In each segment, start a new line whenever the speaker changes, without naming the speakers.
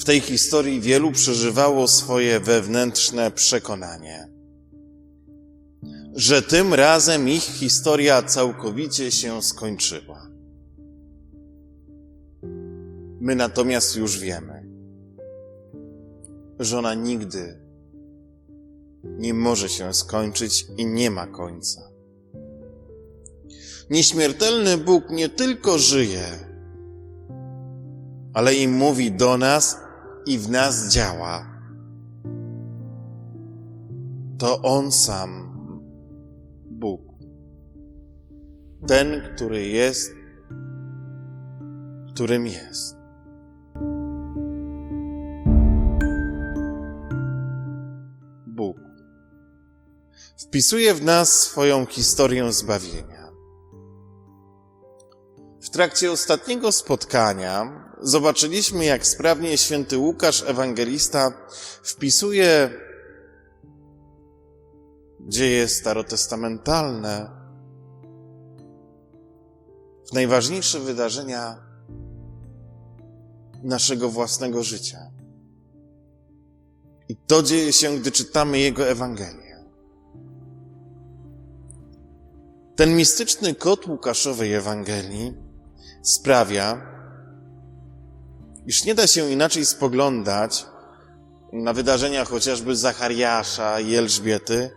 W tej historii wielu przeżywało swoje wewnętrzne przekonanie, że tym razem ich historia całkowicie się skończyła. My natomiast już wiemy, że ona nigdy nie może się skończyć i nie ma końca. Nieśmiertelny Bóg nie tylko żyje, ale i mówi do nas i w nas działa. To On sam, Bóg. Ten, który jest, którym jest. Bóg wpisuje w nas swoją historię zbawienia. W trakcie ostatniego spotkania zobaczyliśmy, jak sprawnie święty Łukasz, ewangelista, wpisuje dzieje starotestamentalne w najważniejsze wydarzenia naszego własnego życia. I to dzieje się, gdy czytamy jego Ewangelię. Ten mistyczny kod Łukaszowej Ewangelii sprawia, iż nie da się inaczej spoglądać na wydarzenia chociażby Zachariasza i Elżbiety,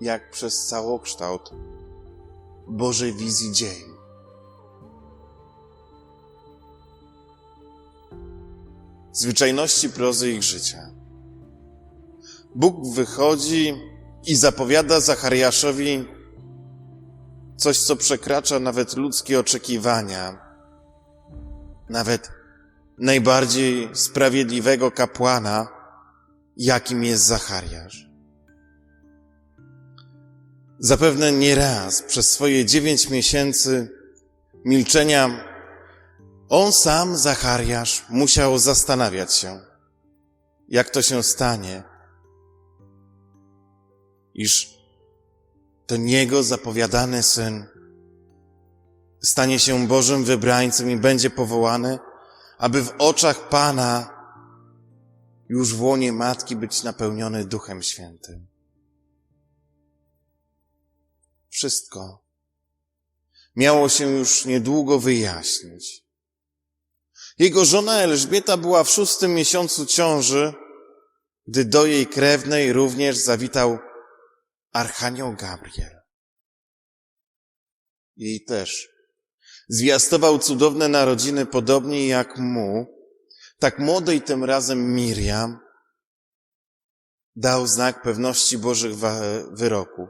jak przez całokształt Bożej wizji dziejów. Zwyczajności prozy ich życia. Bóg wychodzi i zapowiada Zachariaszowi coś, co przekracza nawet ludzkie oczekiwania, nawet najbardziej sprawiedliwego kapłana, jakim jest Zachariasz. Zapewne nie raz przez swoje dziewięć miesięcy milczenia on sam, Zachariasz, musiał zastanawiać się, jak to się stanie, iż ten jego zapowiadany syn stanie się Bożym wybrańcem i będzie powołany, aby w oczach Pana już w łonie Matki być napełniony Duchem Świętym. Wszystko miało się już niedługo wyjaśnić. Jego żona Elżbieta była w szóstym miesiącu ciąży, gdy do jej krewnej również zawitał Archanioł Gabriel. Jej też zwiastował cudowne narodziny, podobnie jak mu, tak młodej tym razem Miriam, dał znak pewności Bożych wyroków.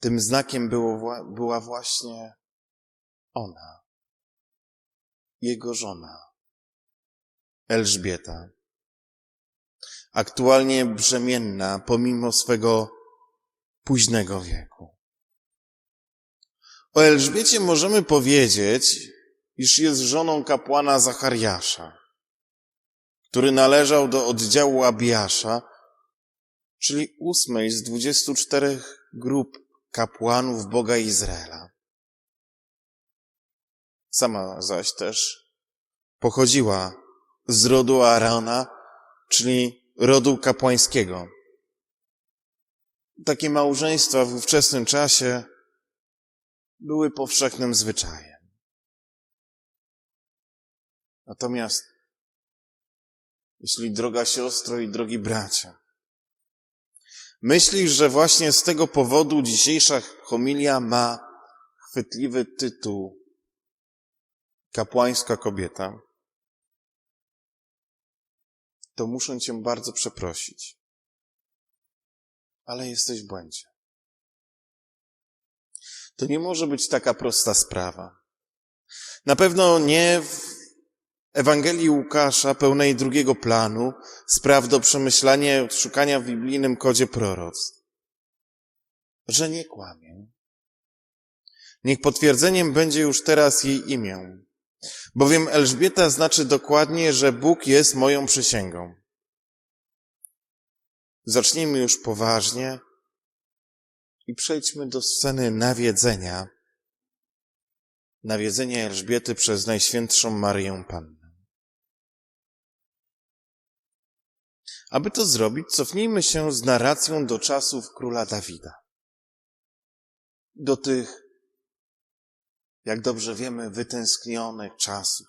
Tym znakiem było, była właśnie ona, jego żona, Elżbieta aktualnie brzemienna pomimo swego późnego wieku. O Elżbiecie możemy powiedzieć, iż jest żoną kapłana Zachariasza, który należał do oddziału Abiasza, czyli ósmej z dwudziestu czterech grup kapłanów Boga Izraela. Sama zaś też pochodziła z rodu Arona, czyli rodu kapłańskiego. Takie małżeństwa w ówczesnym czasie były powszechnym zwyczajem. Natomiast, jeśli droga siostro i drogi bracia, myślisz, że właśnie z tego powodu dzisiejsza homilia ma chwytliwy tytuł kapłańska kobieta, to muszę Cię bardzo przeprosić. Ale jesteś w błędzie. To nie może być taka prosta sprawa. Na pewno nie w Ewangelii Łukasza, pełnej drugiego planu, spraw do przemyślania i odszukania w biblijnym kodzie proroc. Że nie kłamie. Niech potwierdzeniem będzie już teraz jej imię. Bowiem Elżbieta znaczy dokładnie, że Bóg jest moją przysięgą. Zacznijmy już poważnie i przejdźmy do sceny nawiedzenia nawiedzenia Elżbiety przez Najświętszą Maryję Pannę. Aby to zrobić, cofnijmy się z narracją do czasów króla Dawida. Do tych, jak dobrze wiemy, wytęsknionych czasów.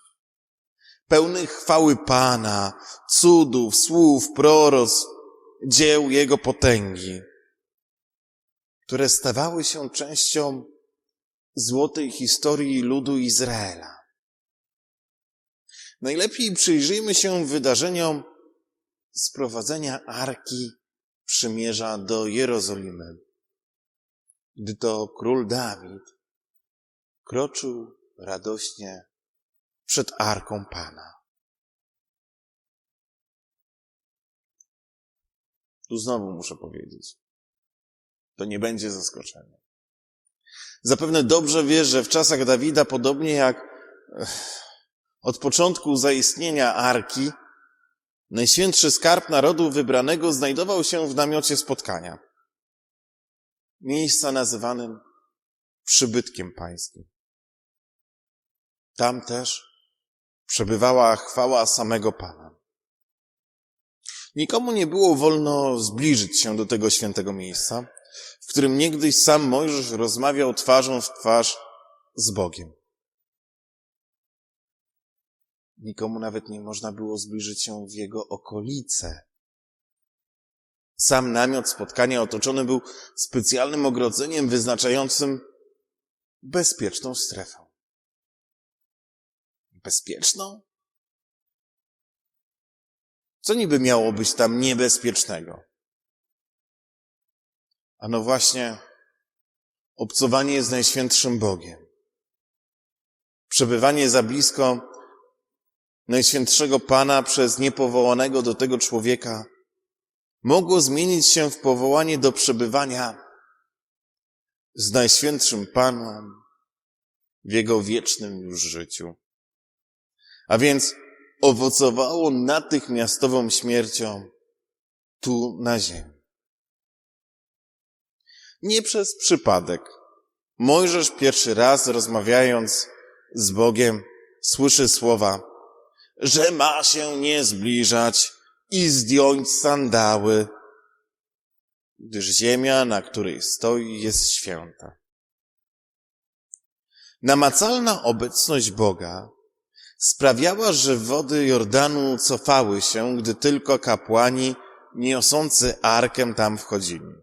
Pełnych chwały Pana, cudów, słów, proroc, dzieł Jego potęgi, które stawały się częścią złotej historii ludu Izraela. Najlepiej przyjrzyjmy się wydarzeniom sprowadzenia Arki Przymierza do Jerozolimy, gdy to król Dawid kroczył radośnie przed Arką Pana. Tu znowu muszę powiedzieć, to nie będzie zaskoczenie. Zapewne dobrze wiesz, że w czasach Dawida, podobnie jak od początku zaistnienia Arki, Najświętszy skarb narodu wybranego znajdował się w namiocie spotkania. Miejsca nazywanym przybytkiem pańskim. Tam też przebywała chwała samego Pana. Nikomu nie było wolno zbliżyć się do tego świętego miejsca, w którym niegdyś sam Mojżesz rozmawiał twarzą w twarz z Bogiem. Nikomu nawet nie można było zbliżyć się w jego okolice. Sam namiot spotkania otoczony był specjalnym ogrodzeniem wyznaczającym bezpieczną strefę. Bezpieczną? Co niby miało być tam niebezpiecznego? A no właśnie, obcowanie z Najświętszym Bogiem. Przebywanie za blisko Najświętszego Pana przez niepowołanego do tego człowieka mogło zmienić się w powołanie do przebywania z Najświętszym Panem w Jego wiecznym już życiu. A więc owocowało natychmiastową śmiercią tu na ziemi. Nie przez przypadek. Mojżesz pierwszy raz rozmawiając z Bogiem słyszy słowa że ma się nie zbliżać i zdjąć sandały, gdyż ziemia, na której stoi, jest święta. Namacalna obecność Boga sprawiała, że wody Jordanu cofały się, gdy tylko kapłani niosący arkę tam wchodzili.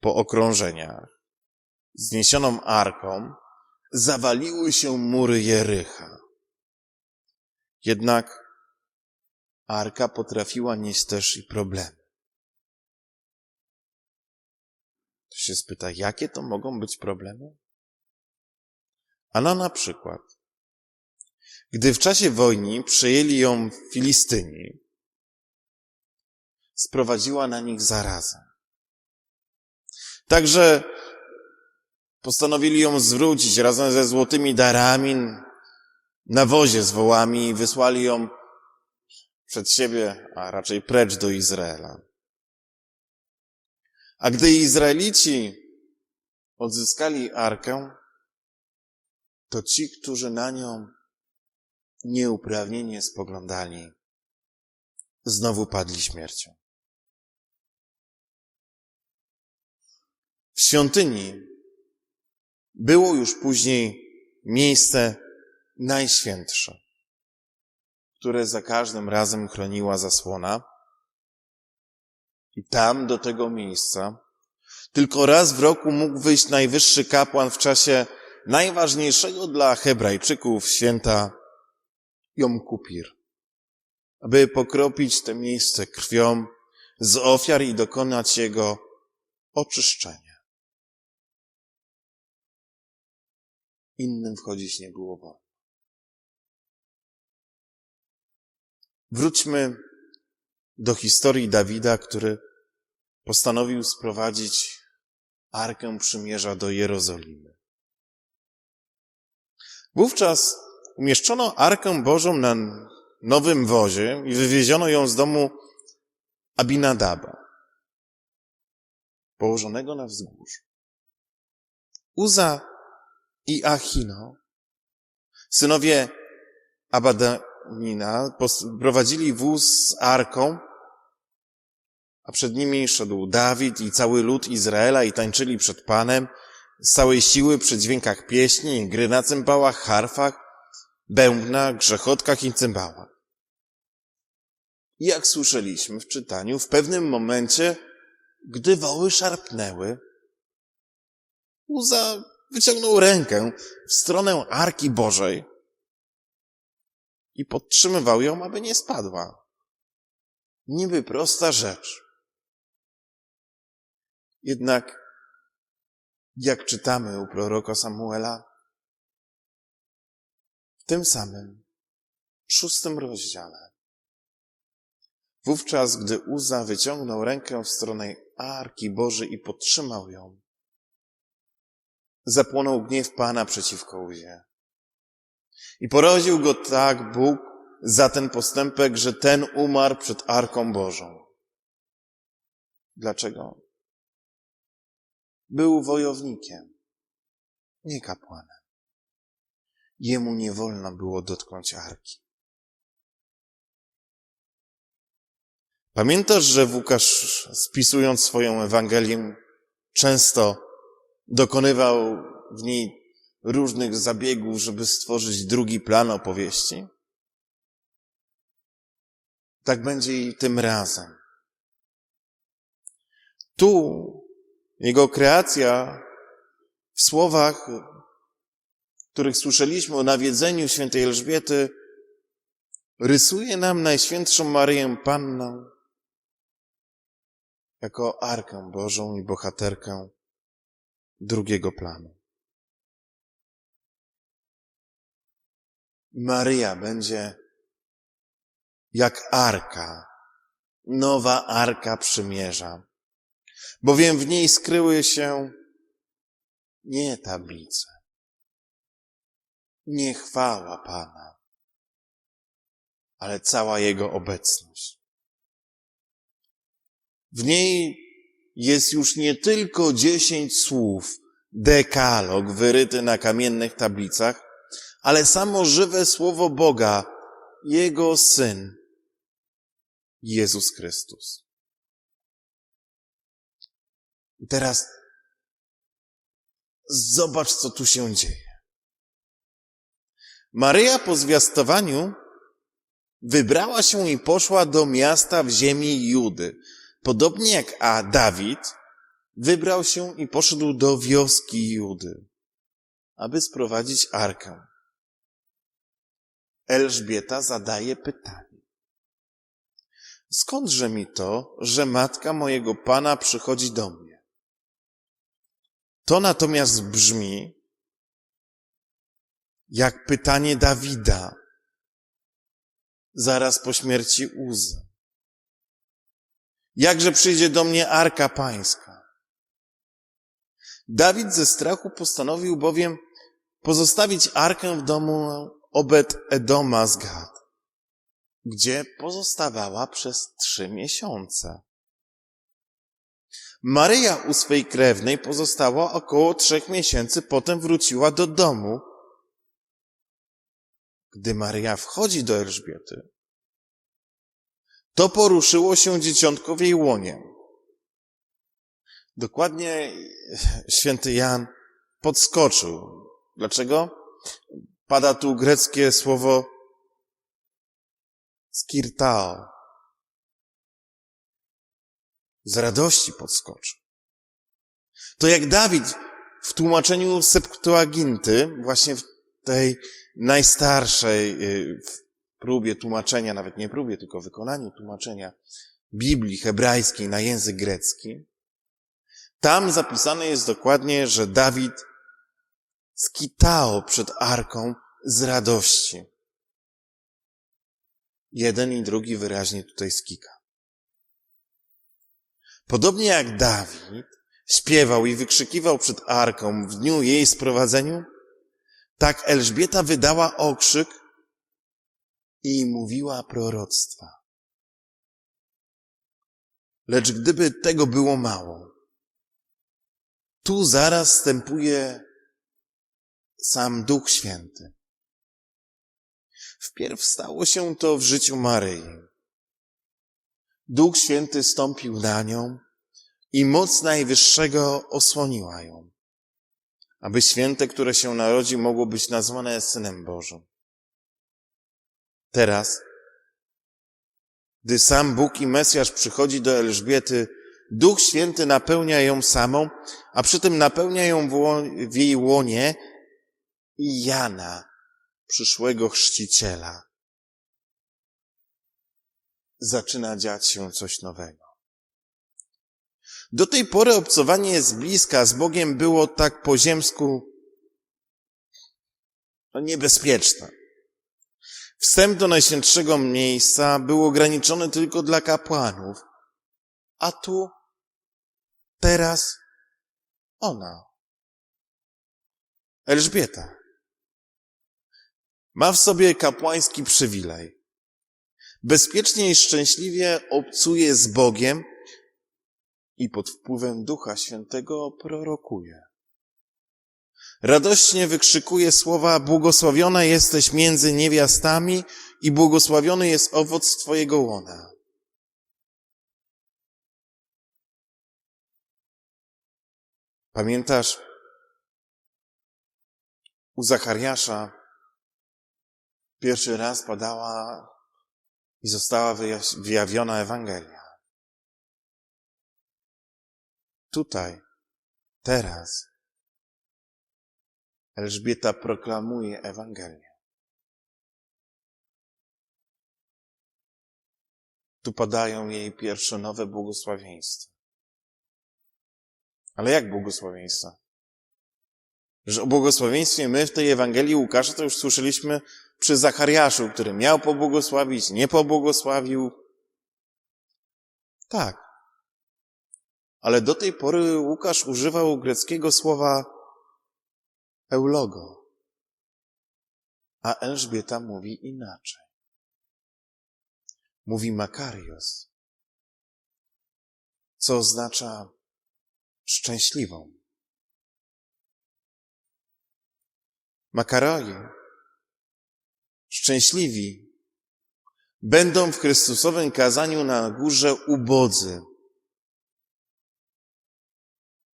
Po okrążeniach, zniesioną arką, zawaliły się mury Jericha. Jednak arka potrafiła nieść też i problemy. To się spyta, jakie to mogą być problemy? Ano na przykład, gdy w czasie wojny przejęli ją Filistyni, sprowadziła na nich zarazę. Także postanowili ją zwrócić razem ze złotymi darami na wozie z wołami i wysłali ją przed siebie, a raczej precz do Izraela. A gdy Izraelici odzyskali arkę, to ci, którzy na nią nieuprawnienie spoglądali, znowu padli śmiercią. W świątyni było już później miejsce najświętsze, które za każdym razem chroniła zasłona. I tam do tego miejsca tylko raz w roku mógł wyjść najwyższy kapłan w czasie najważniejszego dla Hebrajczyków święta Jom Kupir, aby pokropić te miejsce krwią z ofiar i dokonać jego oczyszczenia. Innym wchodzić nie było wolno. Wróćmy do historii Dawida, który postanowił sprowadzić Arkę Przymierza do Jerozolimy. Wówczas umieszczono Arkę Bożą na nowym wozie i wywieziono ją z domu Abinadaba, położonego na wzgórzu. Uza i Achino, synowie Abadamina, prowadzili wóz z arką, a przed nimi szedł Dawid i cały lud Izraela i tańczyli przed Panem z całej siły przy dźwiękach pieśni, gry na cymbałach, harfach, bębnach, grzechotkach i cymbałach. I jak słyszeliśmy w czytaniu, w pewnym momencie, gdy woły szarpnęły, Uza wyciągnął rękę w stronę Arki Bożej i podtrzymywał ją, aby nie spadła. Niby prosta rzecz. Jednak, jak czytamy u proroka Samuela, w tym samym szóstym rozdziale, wówczas, gdy Uza wyciągnął rękę w stronę Arki Bożej i podtrzymał ją, zapłonął gniew Pana przeciwko Uzie. I poraził go tak Bóg za ten postępek, że ten umarł przed Arką Bożą. Dlaczego? Był wojownikiem, nie kapłanem. Jemu nie wolno było dotknąć Arki. Pamiętasz, że Łukasz, spisując swoją Ewangelię, często dokonywał w niej różnych zabiegów, żeby stworzyć drugi plan opowieści? Tak będzie i tym razem. Tu jego kreacja w słowach, których słyszeliśmy o nawiedzeniu świętej Elżbiety, rysuje nam Najświętszą Maryję Pannę jako Arkę Bożą i bohaterkę drugiego planu. Maryja będzie jak arka, nowa arka przymierza, bowiem w niej skryły się nie tablice, nie chwała Pana, ale cała Jego obecność. W niej jest już nie tylko dziesięć słów, dekalog wyryty na kamiennych tablicach, ale samo żywe słowo Boga, Jego Syn, Jezus Chrystus. I teraz zobacz, co tu się dzieje. Maryja po zwiastowaniu wybrała się i poszła do miasta w ziemi Judy, Podobnie jak a Dawid wybrał się i poszedł do wioski Judy, aby sprowadzić arkę. Elżbieta zadaje pytanie. Skądże mi to, że matka mojego pana przychodzi do mnie? To natomiast brzmi jak pytanie Dawida zaraz po śmierci Uzy. Jakże przyjdzie do mnie arka pańska? Dawid ze strachu postanowił bowiem pozostawić arkę w domu Obed Edoma z Gad, gdzie pozostawała przez trzy miesiące. Maryja u swej krewnej pozostała około trzech miesięcy, potem wróciła do domu. Gdy Maryja wchodzi do Elżbiety, to poruszyło się dzieciątko w jej łonie. Dokładnie święty Jan podskoczył. Dlaczego? Pada tu greckie słowo skirtao. Z radości podskoczył. To jak Dawid w tłumaczeniu Septuaginty, właśnie w tej najstarszej, y, próbie tłumaczenia, nawet nie próbie, tylko wykonaniu tłumaczenia Biblii hebrajskiej na język grecki, tam zapisane jest dokładnie, że Dawid skitał przed arką z radości. Jeden i drugi wyraźnie tutaj skika. Podobnie jak Dawid śpiewał i wykrzykiwał przed arką w dniu jej sprowadzeniu, tak Elżbieta wydała okrzyk i mówiła proroctwa. Lecz gdyby tego było mało, tu zaraz wstępuje sam Duch Święty. Wpierw stało się to w życiu Maryi. Duch Święty stąpił na nią i moc Najwyższego osłoniła ją, aby święte, które się narodzi, mogło być nazwane Synem Bożym. Teraz, gdy sam Bóg i Mesjasz przychodzi do Elżbiety, Duch Święty napełnia ją samą, a przy tym napełnia ją w, jej łonie i Jana, przyszłego chrzciciela. Zaczyna dziać się coś nowego. Do tej pory obcowanie z bliska z Bogiem było tak po ziemsku no, niebezpieczne. Wstęp do najświętszego miejsca był ograniczony tylko dla kapłanów, a tu, teraz ona, Elżbieta, ma w sobie kapłański przywilej. Bezpiecznie i szczęśliwie obcuje z Bogiem i pod wpływem Ducha Świętego prorokuje. Radośnie wykrzykuje słowa błogosławiona jesteś między niewiastami i błogosławiony jest owoc Twojego łona. Pamiętasz, u Zachariasza pierwszy raz padała i została wyjawiona Ewangelia. Tutaj, teraz, Elżbieta proklamuje Ewangelię. Tu padają jej pierwsze nowe błogosławieństwa. Ale jak błogosławieństwa? Że o błogosławieństwie my w tej Ewangelii Łukasza to już słyszeliśmy przy Zachariaszu, który miał pobłogosławić, nie pobłogosławił. Tak. Ale do tej pory Łukasz używał greckiego słowa eulogo, a Elżbieta mówi inaczej. Mówi makarios, co oznacza szczęśliwą. Makaroi, szczęśliwi, będą w Chrystusowym kazaniu na górze ubodzy,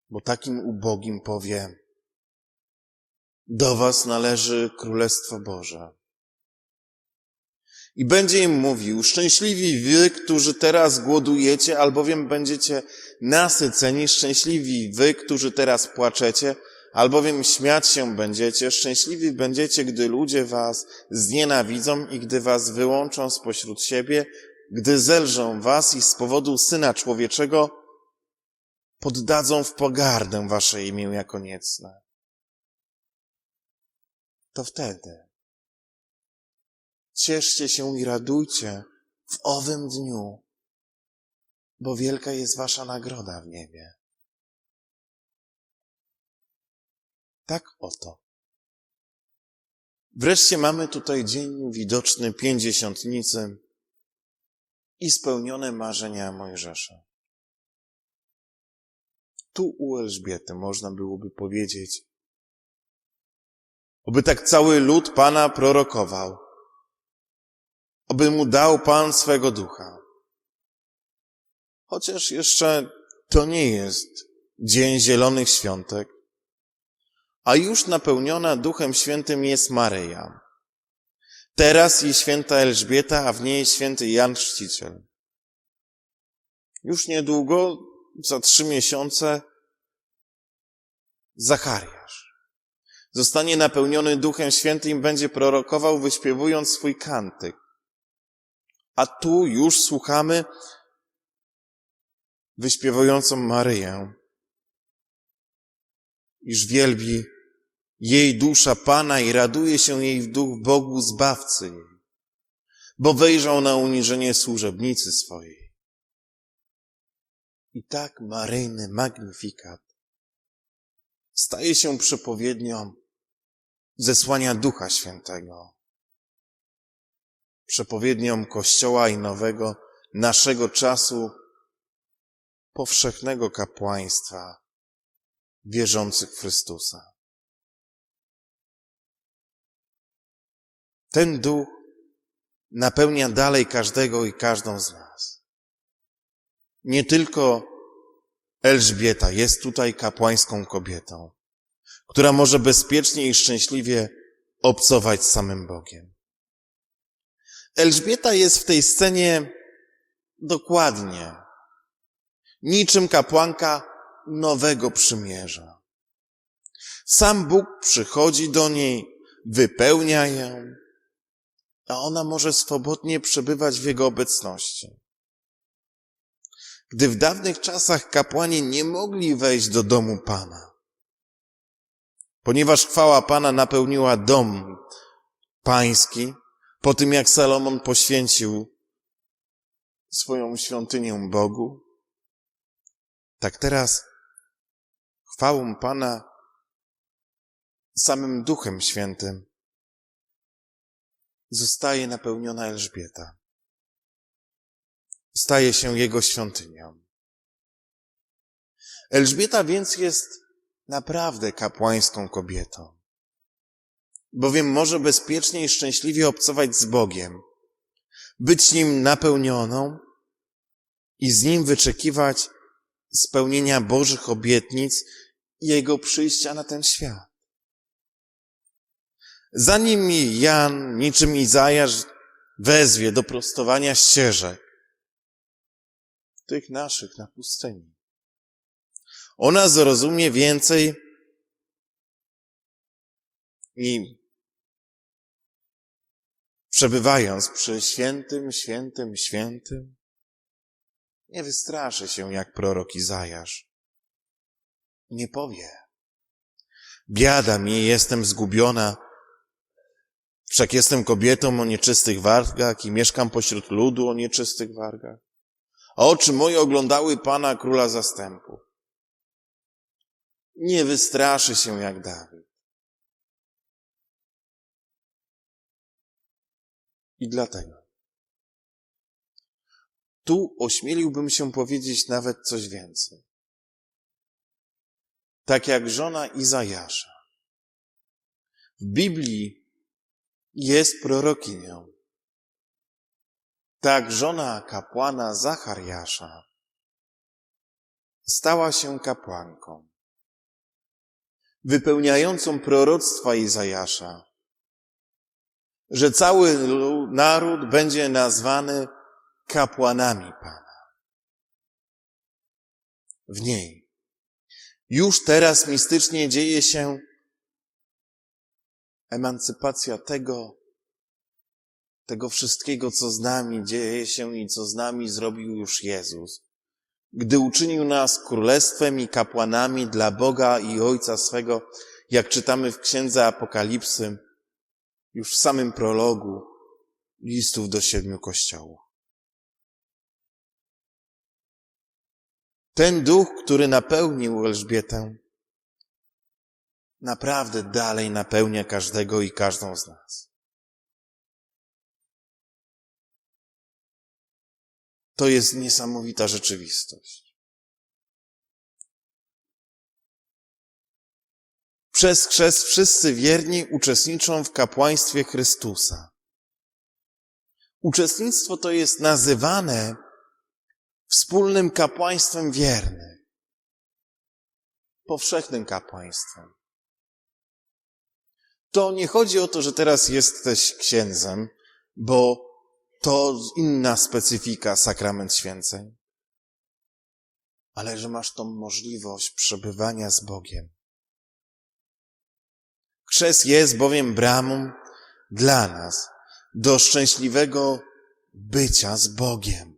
bo takim ubogim powie, do was należy Królestwo Boże. I będzie im mówił, szczęśliwi wy, którzy teraz głodujecie, albowiem będziecie nasyceni, szczęśliwi wy, którzy teraz płaczecie, albowiem śmiać się będziecie, szczęśliwi będziecie, gdy ludzie was znienawidzą i gdy was wyłączą spośród siebie, gdy zelżą was i z powodu Syna Człowieczego poddadzą w pogardę wasze imię jako niecne. To wtedy cieszcie się i radujcie w owym dniu, bo wielka jest wasza nagroda w niebie. Tak oto. Wreszcie mamy tutaj dzień widoczny pięćdziesiątnicy i spełnione marzenia Mojżesza. Tu u Elżbiety można byłoby powiedzieć, oby tak cały lud Pana prorokował, oby mu dał Pan swego ducha. Chociaż jeszcze to nie jest dzień zielonych świątek, a już napełniona Duchem Świętym jest Maryja. Teraz i święta Elżbieta, a w niej święty Jan Chrzciciel. Już niedługo, za trzy miesiące, Zachariasz. Zostanie napełniony Duchem Świętym będzie prorokował, wyśpiewując swój kantyk. A tu już słuchamy wyśpiewującą Maryję, iż wielbi jej dusza Pana i raduje się jej w duch Bogu Zbawcy jej, bo wejrzał na uniżenie służebnicy swojej. I tak maryjny magnifikat staje się przepowiednią zesłania Ducha Świętego, przepowiednią Kościoła i nowego, naszego czasu, powszechnego kapłaństwa wierzących w Chrystusa. Ten duch napełnia dalej każdego i każdą z nas. Nie tylko Elżbieta jest tutaj kapłańską kobietą, która może bezpiecznie i szczęśliwie obcować z samym Bogiem. Elżbieta jest w tej scenie dokładnie niczym kapłanka nowego przymierza. Sam Bóg przychodzi do niej, wypełnia ją, a ona może swobodnie przebywać w Jego obecności. Gdy w dawnych czasach kapłani nie mogli wejść do domu Pana, ponieważ chwała Pana napełniła dom pański, po tym jak Salomon poświęcił swoją świątynię Bogu, tak teraz chwałą Pana samym Duchem Świętym zostaje napełniona Elżbieta. Staje się jego świątynią. Elżbieta więc jest naprawdę kapłańską kobietą, bowiem może bezpiecznie i szczęśliwie obcować z Bogiem, być nim napełnioną i z nim wyczekiwać spełnienia Bożych obietnic i Jego przyjścia na ten świat. Zanim Jan, niczym Izajasz, wezwie do prostowania ścieżek, tych naszych na pustyni, ona zrozumie więcej i przebywając przy świętym, świętym, świętym, nie wystraszy się jak prorok Izajasz. Nie powie. Biada mi, jestem zgubiona, wszak jestem kobietą o nieczystych wargach i mieszkam pośród ludu o nieczystych wargach. A oczy moje oglądały Pana Króla Zastępu. Nie wystraszy się jak Dawid. I dlatego tu ośmieliłbym się powiedzieć nawet coś więcej. Tak jak żona Izajasza. W Biblii jest prorokinią. Tak żona kapłana Zachariasza stała się kapłanką, wypełniającą proroctwa Izajasza, że cały naród będzie nazwany kapłanami Pana. W niej. Już teraz mistycznie dzieje się emancypacja tego, tego wszystkiego, co z nami dzieje się i co z nami zrobił już Jezus. Gdy uczynił nas królestwem i kapłanami dla Boga i Ojca swego, jak czytamy w Księdze Apokalipsy, już w samym prologu listów do siedmiu kościołów. Ten duch, który napełnił Elżbietę, naprawdę dalej napełnia każdego i każdą z nas. To jest niesamowita rzeczywistość. Przez chrzest wszyscy wierni uczestniczą w kapłaństwie Chrystusa. Uczestnictwo to jest nazywane wspólnym kapłaństwem wiernych, powszechnym kapłaństwem. To nie chodzi o to, że teraz jesteś księdzem, bo to inna specyfika sakrament święceń, ale że masz tą możliwość przebywania z Bogiem. Chrzest jest bowiem bramą dla nas do szczęśliwego bycia z Bogiem.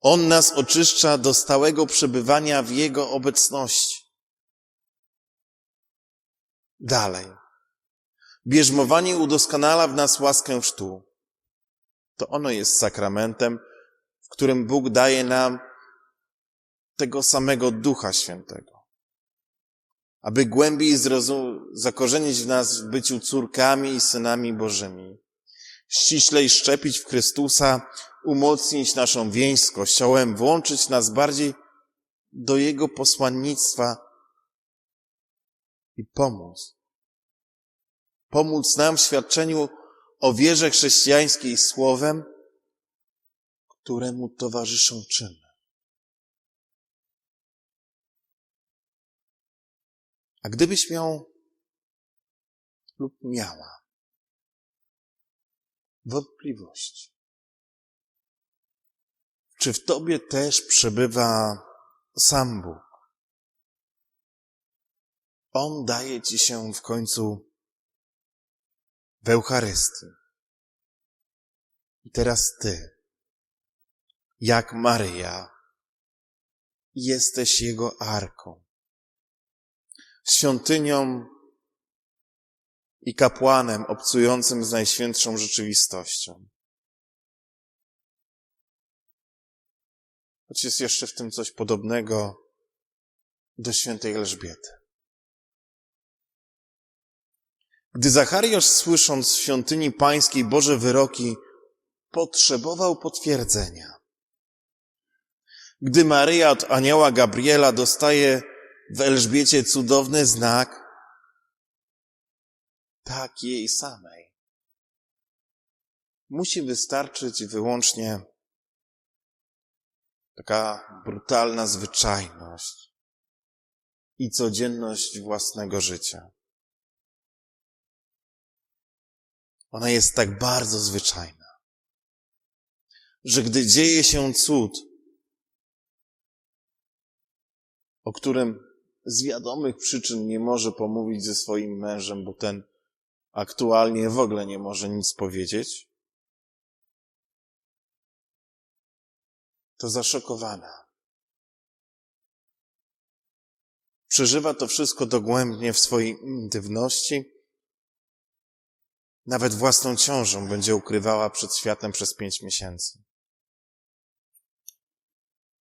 On nas oczyszcza do stałego przebywania w Jego obecności. Dalej. Bierzmowanie udoskonala w nas łaskę sztu. To ono jest sakramentem, w którym Bóg daje nam tego samego Ducha Świętego. Aby głębiej zakorzenić w nas w byciu córkami i synami Bożymi. Ściślej szczepić w Chrystusa umocnić naszą więź z Kościołem, włączyć nas bardziej do Jego posłannictwa i pomóc. Pomóc nam w świadczeniu o wierze chrześcijańskiej słowem, któremu towarzyszą czyny. A gdybyś miał lub miała wątpliwości, czy w tobie też przebywa sam Bóg? On daje ci się w końcu w Eucharystii. I teraz ty, jak Maryja, jesteś Jego arką, świątynią i kapłanem obcującym z Najświętszą Rzeczywistością. Choć jest jeszcze w tym coś podobnego do świętej Elżbiety. Gdy Zachariasz, słysząc w świątyni pańskiej Boże wyroki, potrzebował potwierdzenia. Gdy Maryja od anioła Gabriela dostaje w Elżbiecie cudowny znak, tak jej samej. Musi wystarczyć wyłącznie taka brutalna zwyczajność i codzienność własnego życia. Ona jest tak bardzo zwyczajna, że gdy dzieje się cud, o którym z wiadomych przyczyn nie może pomówić ze swoim mężem, bo ten aktualnie w ogóle nie może nic powiedzieć, to zaszokowana. Przeżywa to wszystko dogłębnie w swojej intymności. Nawet własną ciążą będzie ukrywała przed światem przez pięć miesięcy.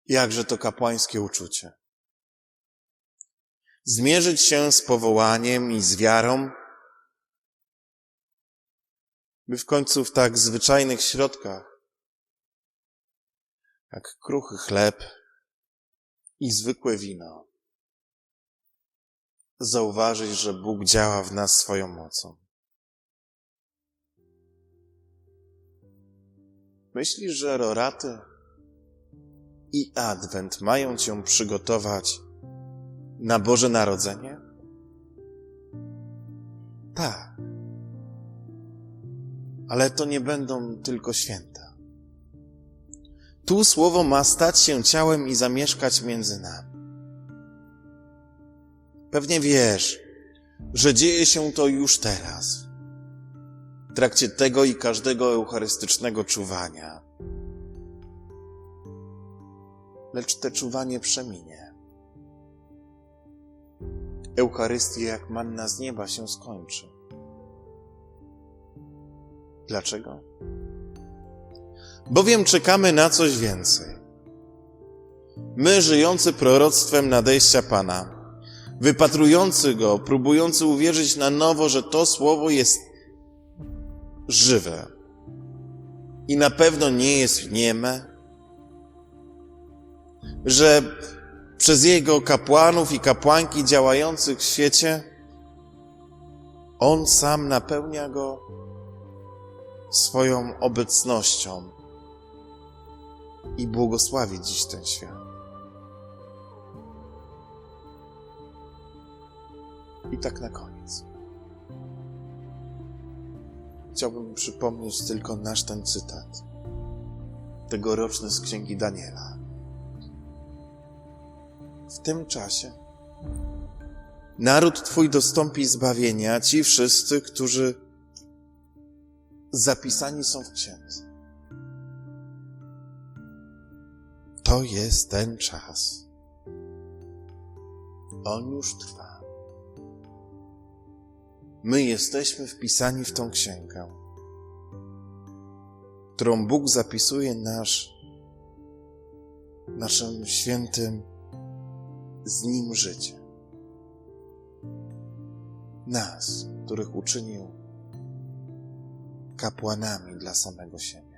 Jakże to kapłańskie uczucie. Zmierzyć się z powołaniem i z wiarą, by w końcu w tak zwyczajnych środkach, jak kruchy chleb i zwykłe wino, zauważyć, że Bóg działa w nas swoją mocą. Myślisz, że roraty i adwent mają cię przygotować na Boże Narodzenie? Tak. Ale to nie będą tylko święta. Tu słowo ma stać się ciałem i zamieszkać między nami. Pewnie wiesz, że dzieje się to już teraz, w trakcie tego i każdego eucharystycznego czuwania. Lecz te czuwanie przeminie. Eucharystia jak manna z nieba się skończy. Dlaczego? Bowiem czekamy na coś więcej. My, żyjący proroctwem nadejścia Pana, wypatrujący Go, próbujący uwierzyć na nowo, że to Słowo jest żywe i na pewno nie jest nieme, że przez Jego kapłanów i kapłanki działających w świecie On sam napełnia Go swoją obecnością i błogosławi dziś ten świat. I tak na koniec. Chciałbym przypomnieć tylko nasz ten cytat, tegoroczny z księgi Daniela. W tym czasie naród Twój dostąpi zbawienia, ci wszyscy, którzy zapisani są w księdze. To jest ten czas. On już trwa. My jesteśmy wpisani w tą księgę, którą Bóg zapisuje nasz, naszym świętym z Nim życie. Nas, których uczynił kapłanami dla samego siebie.